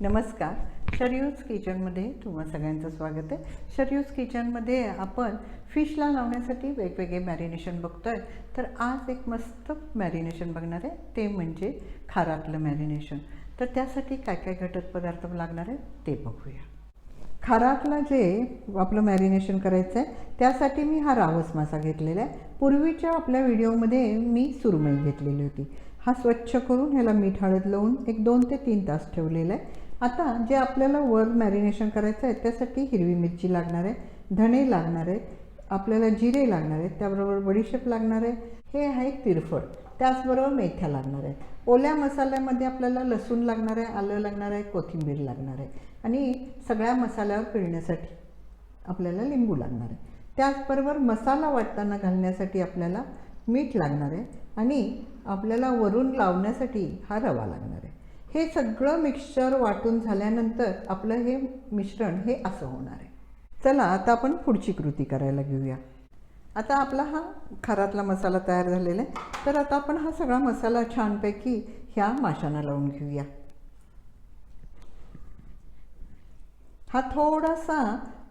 नमस्कार. शरयूज किचनमध्ये तुम्हा सगळ्यांचं स्वागत आहे. शरयूज किचनमध्ये आपण फिशला लावण्यासाठी वेगवेगळे मॅरिनेशन बघतो आहे तर आज एक मस्त मॅरिनेशन बघणार आहे. ते म्हणजे खारातलं मॅरिनेशन. तर त्यासाठी काय काय घटक पदार्थ लागणार आहे ते बघूया. खारातला जे आपलं मॅरिनेशन करायचं आहे त्यासाठी मी हा रावस मासा घेतलेला आहे. पूर्वीच्या आपल्या व्हिडिओमध्ये मी सुरमई घेतलेली होती. हा स्वच्छ करून ह्याला मीठ हळद लावून एक दोन ते तीन तास ठेवलेला आहे. आता जे आपल्याला वर मॅरिनेशन करायचं आहे त्यासाठी हिरवी मिरची लागणार आहे धणे लागणार आहे आपल्याला जिरे लागणार आहेत त्याबरोबर बडीशेप लागणार आहे. हे आहे तिरफळ त्याचबरोबर मेथ्या लागणार आहे. ओल्या मसाल्यामध्ये आपल्याला लसूण लागणार आहे आलं लागणार आहे कोथिंबीर लागणार आहे. आणि सगळ्या मसाल्यावर पिळण्यासाठी आपल्याला लिंबू लागणार आहे. त्याचबरोबर मसाला वाटताना घालण्यासाठी आपल्याला मीठ लागणार आहे. आणि आपल्याला वरून लावण्यासाठी हा रवा लागणार आहे. हे सगळं मिक्सचर वाटून झाल्यानंतर आपलं हे मिश्रण हे असं होणार आहे. चला आता आपण पुढची कृती करायला घेऊया. आता आपला हा खारातला मसाला तयार झालेला आहे. तर आता आपण हा सगळा मसाला छानपैकी ह्या माशांना लावून घेऊया. हा थोडासा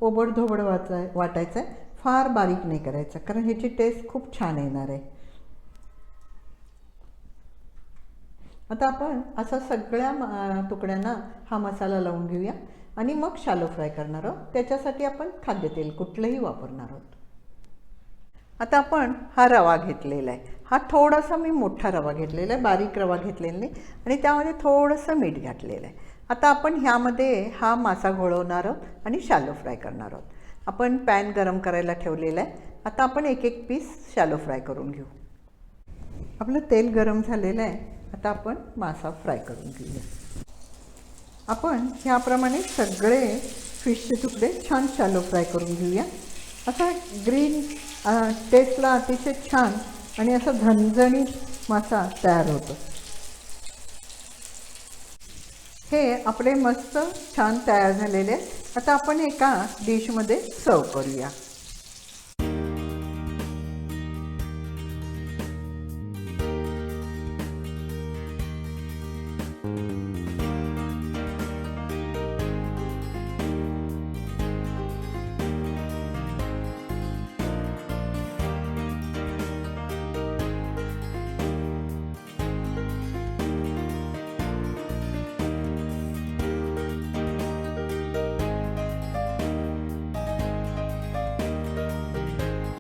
ओबडधोबड वाचा वाटायचा आहे फार बारीक नाही करायचा कारण ह्याची टेस्ट खूप छान येणार आहे. आता आपण असा सगळ्या तुकड्यांना हा मसाला लावून घेऊया. आणि मग शालो फ्राय करणार आहोत. त्याच्यासाठी आपण खाद्यतेल कुठलंही वापरणार आहोत. आता आपण हा रवा घेतलेला आहे. हा थोडासा मी मोठा रवा घेतलेला आहे. बारीक रवा घेतलेला नाही. आणि त्यामध्ये थोडंसं मीठ घातलेलं आहे. आता आपण ह्यामध्ये हा मासा घोळवणार आहोत आणि शालो फ्राय करणार आहोत. आपण पॅन गरम करायला ठेवलेला आहे. आता आपण एक एक पीस शालो फ्राय करून घेऊ. आपलं तेल गरम झालेलं आहे. आता आपण मासा फ्राय करून घेऊया. आपण ह्याप्रमाणे सगळे फिशचे तुकडे छान शालो फ्राय करून घेऊया. असा ग्रीन टेस्टला अतिशय छान आणि असा झणझणीत मासा तयार होतो. हे आपले मस्त छान तयार झालेले आहेत. आता आपण एका डिशमध्ये सर्व करूया.